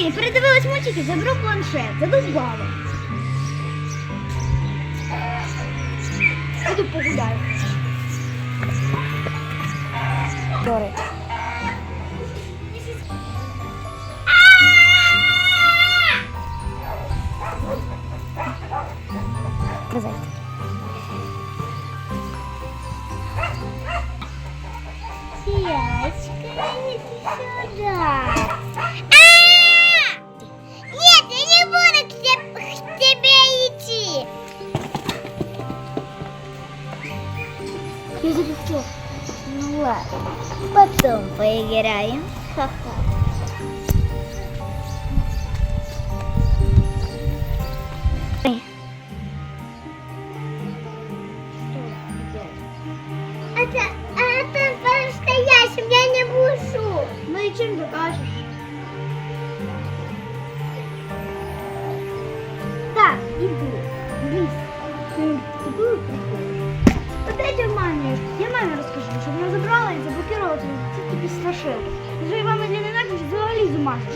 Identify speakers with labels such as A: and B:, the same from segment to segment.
A: Іди, передивилась мультики, заберу планшет, задовбала. Іду погуляю.
B: Дори. Призайте.
A: Ну ладно, потом поиграем. Ха-ха. Это, это по-настоящему, я не бушу. Ну и чем докажешь? ці тобі страшилки. Вже Івана для ненависть взагалі зумажеш.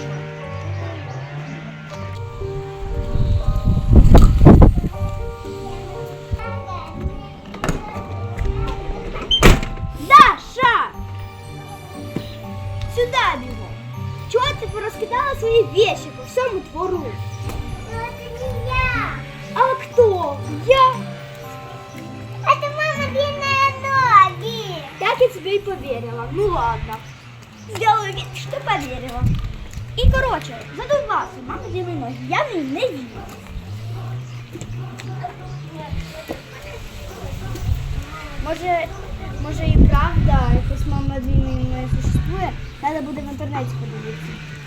A: Даша! Сюда бегом! Чего ты пораскидала свои вещи по всему двору? это не я! А кто? Я? Это мама длинные ноги! Так я тебе и поверила. Ну ладно. Сделаю вид, что поверила. И, короче, задумался. мама длинные ноги. Я ней не вірю. Може, може і правда, якась мама длинної не существує, треба буде в інтернеті подивитися.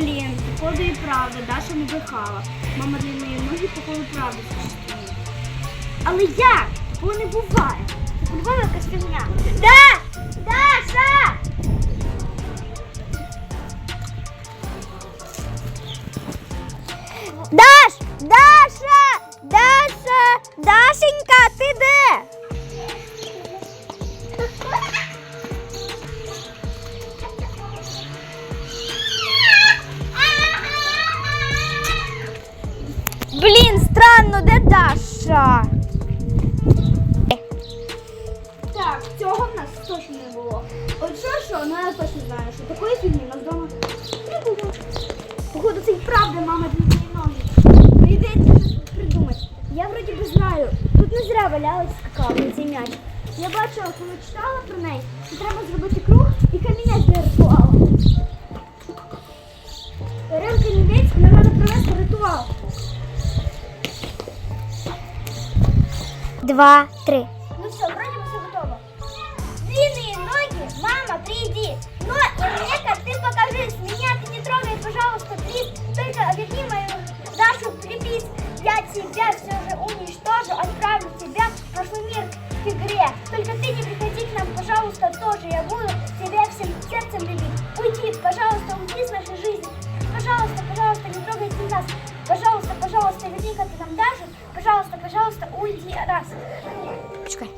A: Блін, походу і правда, Даша не дихала. Мама длинної ноги, походу, правда существує. Але як? Такого не буває. Це по-любому якась фігня. Да! Даша!
B: Блін, странно, де Даша?
A: Так, цього в нас точно не було. От що, що, ну я точно знаю, що такої фігні в нас вдома не було. Походу, це і правда мама длинні ноги. Прийдеться щось придумати. Я вроді би знаю. Тут не зря валялась скакалка цей м'яч. Я бачила, коли читала про неї, що треба зробити круг і камінець для ритуалу.
B: Два, три.
A: Ну все, вроде бы все готово. Длинные ноги, мама, приди. Но и ты покажись, меня ты не трогай, пожалуйста, плиз. Только верни мою Дашу припись. Я тебя все же уничтожу, отправлю тебя в прошлый мир к игре. Только ты не приходи к нам, пожалуйста, тоже. Я буду тебя всем сердцем любить. Уйди, пожалуйста, уйди с нашей жизни. Пожалуйста, пожалуйста, не трогайте нас. Пожалуйста, пожалуйста, верни-ка ты нам Дашу. Пожалуйста, пожалуйста, от нас.
B: Чекай.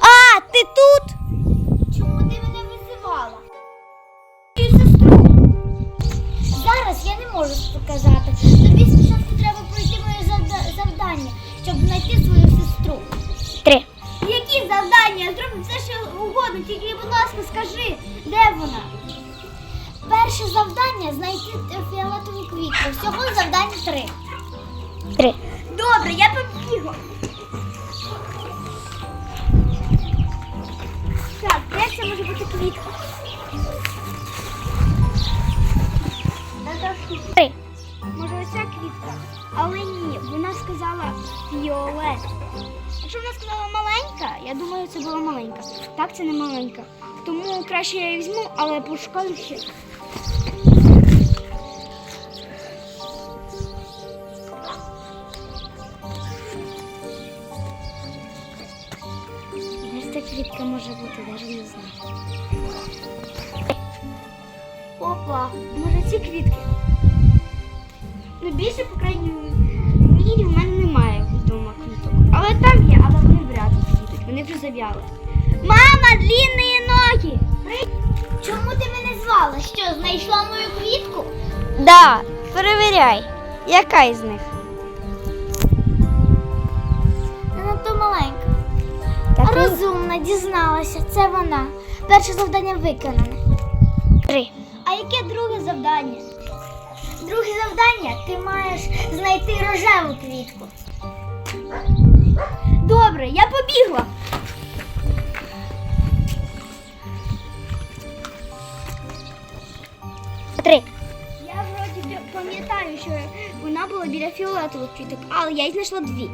B: А, ти тут?
A: Чому ти мене визивала? І сестру. Зараз я не можу показати. Тобі спочатку треба пройти моє завдання, щоб знайти свою сестру.
B: Три.
A: Які завдання? Зроби все, що угодно, тільки, будь ласка, скажи, де вона? Перше завдання знайти фіолетову квітку. Всього завдання три.
B: Три.
A: Добре, я побігла. Так, де це може бути квітка?
B: Три.
A: Може оця квітка? Але ні, вона сказала фіолет. Якщо вона сказала маленька, я думаю, це була маленька. Так, це не маленька. Тому краще я її візьму, але пошукаю ще. Квітка може бути, навіть не знаю.
B: Опа, може ці квітки? Ну, більше, по крайній мірі, в мене немає вдома квіток. Але там є, але вони вряд ли квітуть, вони вже зав'яли. Мама, длинні ноги! Чому ти мене звала? Що, знайшла мою квітку?
A: Да, перевіряй. Яка із них?
B: Розумна, дізналася, це вона. Перше завдання виконане.
A: Три.
B: А яке друге завдання? Друге завдання ти маєш знайти рожеву квітку. Добре, я побігла.
A: Три.
B: Я вроді пам'ятаю, що вона була біля фіолетових квіток, але я їх знайшла дві.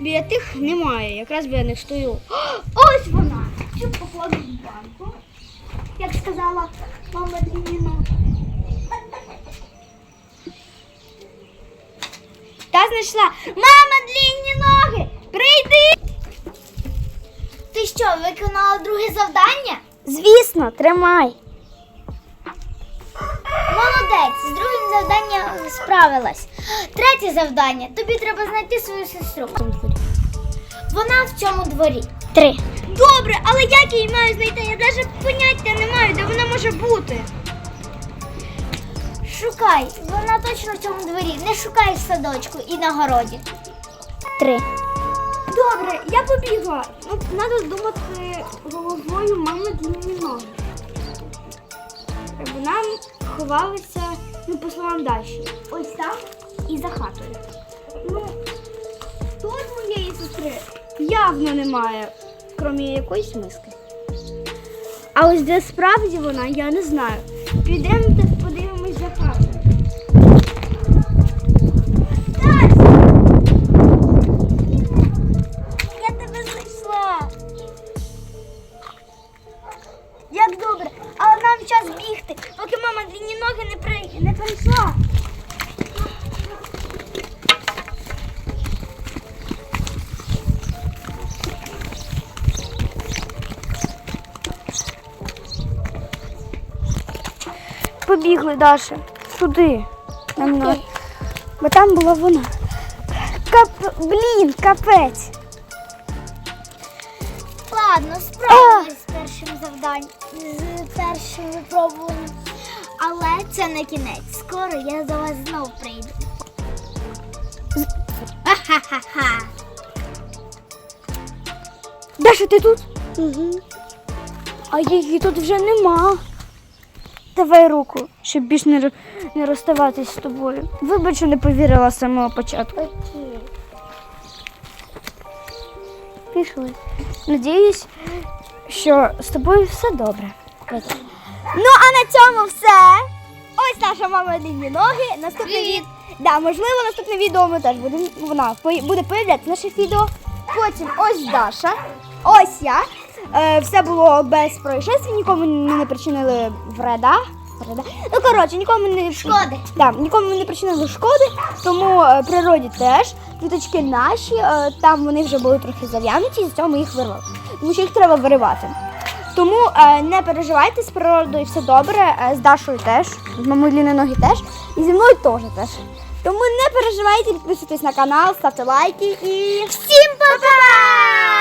B: Біля тих немає, якраз біля них стою. Ось вона! Цю покладу в банку. Як сказала мама Дініна. Та знайшла. Мама, длінні ноги! Прийди! Ти що, виконала друге завдання?
A: Звісно, тримай.
B: Молодець, з другим завданням справилась. Третє завдання. Тобі треба знайти свою сестру. Вона в цьому дворі.
A: Три.
B: Добре, але як її маю знайти? Я навіть поняття не маю, де вона може бути. Шукай, вона точно в цьому дворі. Не шукай садочку і на городі.
A: Три.
B: Добре, я побігла. Ну, треба думати головою мами длинні ноги. Вона ховалася, ну, по словам Даші. Ось там і за хатою. Ну, тут моєї сестри явно немає, крім якоїсь миски. А ось де справді вона, я не знаю. Підемо та подивимось за хатою. Я тебе знайшла. Як добре, але нам час бігти, поки мама длінні ноги не, при... не прийшла.
A: Побігли, Даша. Сюди. На мною. Бо там була вона. Кап... Блін, капець.
B: Ладно, справилась з першим завданням, з першим випробуванням. Але це не кінець. Скоро я до вас знов прийду. Ха-ха-ха.
A: Даша, ти тут? Угу. А її тут вже нема. Давай руку, щоб більш не, не розставатись з тобою. Вибач, що не повірила з самого початку. Пішли. Надіюсь, що з тобою все добре. Ну, а на цьому все. Ось наша мама длинні ноги. Наступне відео. Да, можливо, наступне відео ми теж будемо. Вона буде появлятися в наших відео. Потім ось Даша. Ось я. Е, все було без происшествий, нікому не причинили вреда. Вреда. Ну, коротше, нікому не
B: Шкоди.
A: Да, нікому не причинили шкоди, тому е, природі теж. Квіточки наші, е, там вони вже були трохи зав'януті, і з цього ми їх вирвали. Тому що їх треба виривати. Тому е, не переживайте з природою все добре, е, з Дашою теж, з мамою ноги теж, і зі мною теж теж. Тому не переживайте, підписуйтесь на канал, ставте лайки і всім па-па!